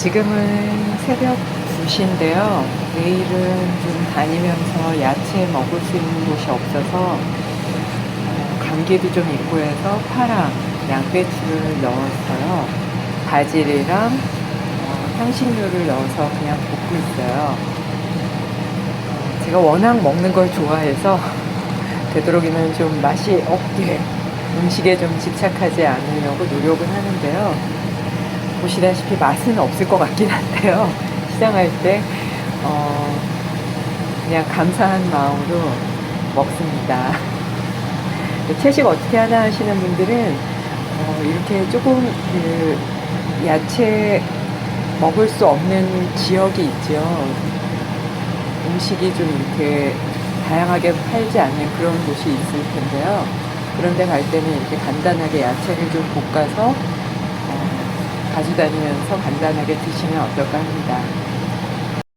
지금은 새벽 2시인데요. 내일은 좀 다니면서 야채 먹을 수 있는 곳이 없어서 어, 감기도 좀 있고 해서 파랑, 양배추를 넣었어요. 바질이랑 어, 향신료를 넣어서 그냥 볶고 있어요. 어, 제가 워낙 먹는 걸 좋아해서 되도록이면 좀 맛이 없게 음식에 좀 집착하지 않으려고 노력은 하는데요. 보시다시피 맛은 없을 것 같긴 한데요. 시장할 때, 어, 그냥 감사한 마음으로 먹습니다. 채식 어떻게 하나 하시는 분들은, 어, 이렇게 조금 그 야채 먹을 수 없는 지역이 있죠. 음식이 좀 이렇게 다양하게 팔지 않는 그런 곳이 있을 텐데요. 그런데 갈 때는 이렇게 간단하게 야채를 좀 볶아서 어, 가져다니면서 간단하게 드시면 어떨까 합니다.